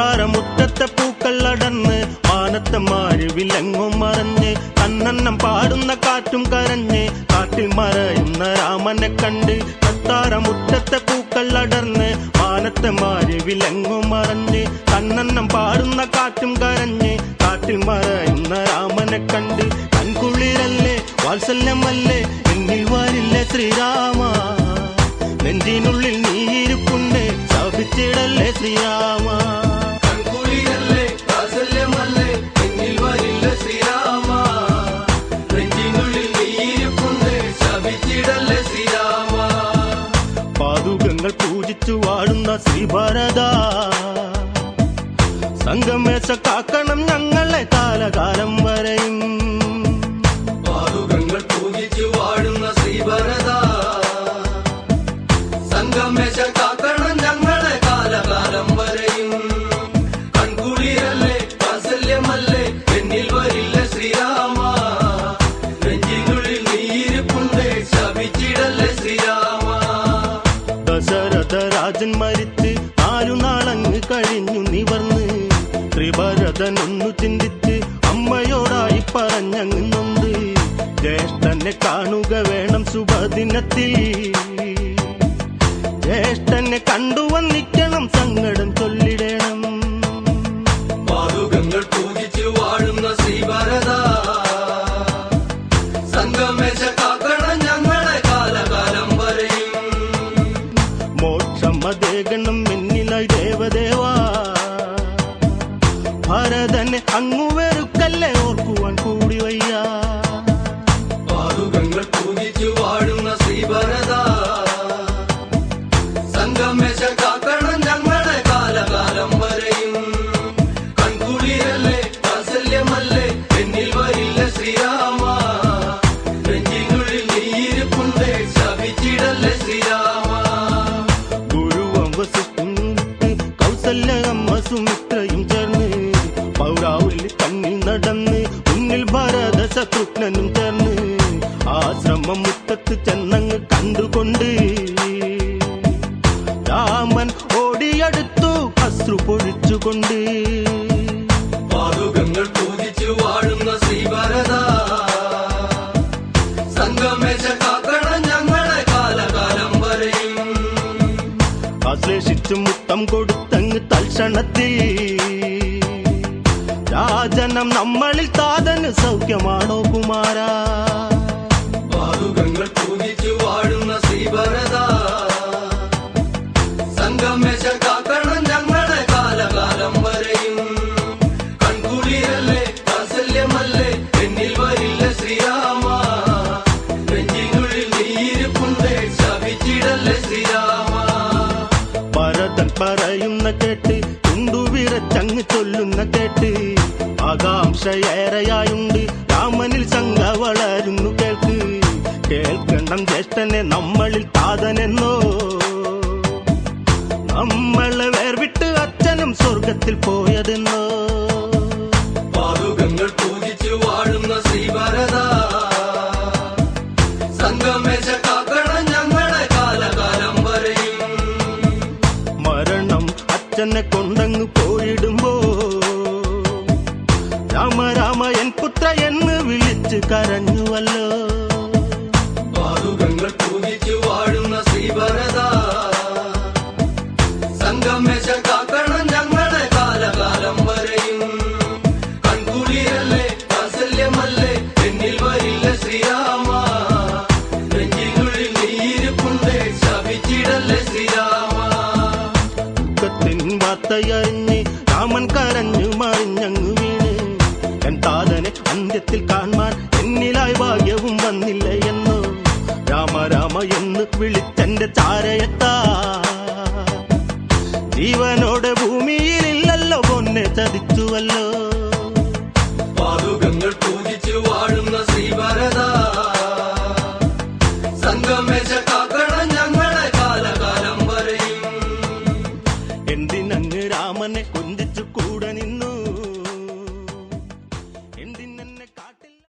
കൊട്ടാരമുറ്റത്തെ പൂക്കൾ അടന്ന് മാനത്തമാര് വിലങ്ങും മറഞ്ഞ് കണ്ണെണ്ണം പാടുന്ന കാറ്റും കരഞ്ഞ് കാട്ടിൽ മറയുന്ന രാമനെ കണ്ട് കൊട്ടാരമുറ്റത്തെ പൂക്കൾ അടർന്ന് മാനത്തമാര് വിലങ്ങും മറഞ്ഞ് കണ്ണെണ്ണം പാടുന്ന കാറ്റും കരഞ്ഞ് കാട്ടിൽ മറയുന്ന രാമനെ കണ്ട് കൺകുളിരല്ലേ വാത്സല്യമല്ലേ എന്നിൽ വരില്ലേ ശ്രീരാമ. നെഞ്ചിനുള്ളിൽ നീയിരിപ്പുണ്ട് ശോഭിച്ചിടല്ലേ ശ്രീരാമ. സംഗമേശ കാക്കണം ഞങ്ങളെ കാലകാലം വരെയും. പാതുകങ്ങൾ പൂജിച്ചു വാഴുന്ന ശ്രീഭരത. സംഗമേശ കാക്കണം ഞങ്ങളെ കാലകാലം വരെയും. കൺകുളിരല്ലേ വാത്സല്യമല്ലേ എന്നിൽ വരില്ല ശ്രീരാമ. നെഞ്ചിനുള്ളിൽ നീയിരിപ്പുണ്ട് ശപിച്ചിടല്ലേ ശ്രീരാമ. ദശരഥ രാജൻ മരിച്ച് നാലു നാളങ്ങ് കഴിഞ്ഞു നിവർന്ന്. ത്രിഭരതൻ ഒന്നു ചിന്തിച്ച് അമ്മയോടായി പറഞ്ഞങ്ങുന്നുണ്ട്. ജ്യേഷ്ഠനെ കാണുക വേണം ശുഭദിനത്തിൽ. ജ്യേഷ്ഠനെ കണ്ടുവന്നിക്കണം സങ്കടം ചൊല്ലിടേണം. പാതുകങ്ങൾ പൂജിച്ചു വാഴുന്ന ശ്രീഭരത. സംഗമേശ കാക്കണം ഞങ്ങളെ കാലകാലം വരെയും. മോക്ഷമതേകണം എന്നിലായി ദേവദേവാ. ഭരതനെ അങ്ങു വെറുക്കല്ലേ ഓർക്കുവാൻ കൂടി വയ്യ. ശത്രുഘ്നനും ചേർന്ന് ആശ്രമം മുറ്റത്ത് ചെന്നങ്ങ് കണ്ടുകൊണ്ട് രാമൻ ഓടിയടുത്തു അശ്രു പൊഴിച്ചുകൊണ്ട്. പാതുകങ്ങൾ പൂജിച്ചു വാഴുന്ന ശ്രീഭരത സംഗമേശ കാക്കണം ഞങ്ങളെ കാലകാലം വരെയും. ആശ്ലേഷിച്ചു മുത്തം കൊടുത്തങ്ങ് തൽക്ഷണത്തിൽ. രാജനം നമ്മളിൽ താതന് സൗഖ്യമാണോ കുമാര? പാതുകങ്ങൾ പൂജിച്ചു വാഴുന്ന ശ്രീഭരത. സംഗമേശ കാക്കണം ഞങ്ങളെ കാലകാലം വരെയും. കൺകുളിരല്ലേ വാത്സല്യമല്ലേ എന്നിൽ വരില്ല ശ്രീരാമ. നെഞ്ചിനുള്ളിൽ നീയിരിപ്പുണ്ട് ശപിച്ചിടല്ലേ ശ്രീരാമ. ഭരതൻ പറയുന്ന കേട്ട് കേട്ട് ആകാംക്ഷയേറെയായുണ്ട്. രാമനിൽ ശങ്ക വളരുന്നു കേൾക്ക്. കേൾക്കണം ജ്യേഷ്ഠനെ നമ്മളിൽ താതനെന്നോ? നമ്മളെ വേർവിട്ട് അച്ഛനും സ്വർഗത്തിൽ പോയതെന്നോ? പാതുകങ്ങൾ പൂജിച്ചു വാഴുന്ന ശ്രീഭരത സംഗമേശ കാക്കണം ഞങ്ങളെ കാലകാലം വരെയും. മരണം അച്ഛനെ കൊണ്ടങ്ങ് പോയിടുമ്പോ രാമ രാമ എൻ പുത്ര എന്ന് വിളിച്ചു കരഞ്ഞുവല്ലോ. പാതുകങ്ങൾ പൂജിച്ചു വാഴുന്ന ശ്രീഭരത. സംഗമേശ കാക്കണം ഞങ്ങളെ കാലകാലം വരെയും. കൺകുളിരല്ലേ വാത്സല്യമല്ലേ എന്നിൽ വരില്ല ശ്രീരാമ. നെഞ്ചിനുള്ളിൽ നീയിരിപ്പുണ്ട് ശപിച്ചിടല്ലേ ശ്രീരാമ. ദുഃഖത്തിൻ വാർത്തയറിഞ്ഞ് രാമൻ കരഞ്ഞു മറിഞ്ഞങ്ങു അന്ത്യത്തിൽ കാൺമാൻ എന്നിലായി ഭാഗ്യവും വന്നില്ല എന്ന്. രാമ രാമ എന്ന് വിളിച്ചെന്റെ ചാരയത്താ. ജീവനോടെ ഭൂമിയിലില്ലല്ലോ പൊന്നെ ചതിച്ചുവല്ലോ. പാതുകങ്ങൾ പൂജിച്ചു വാഴുന്ന ശ്രീഭരതാ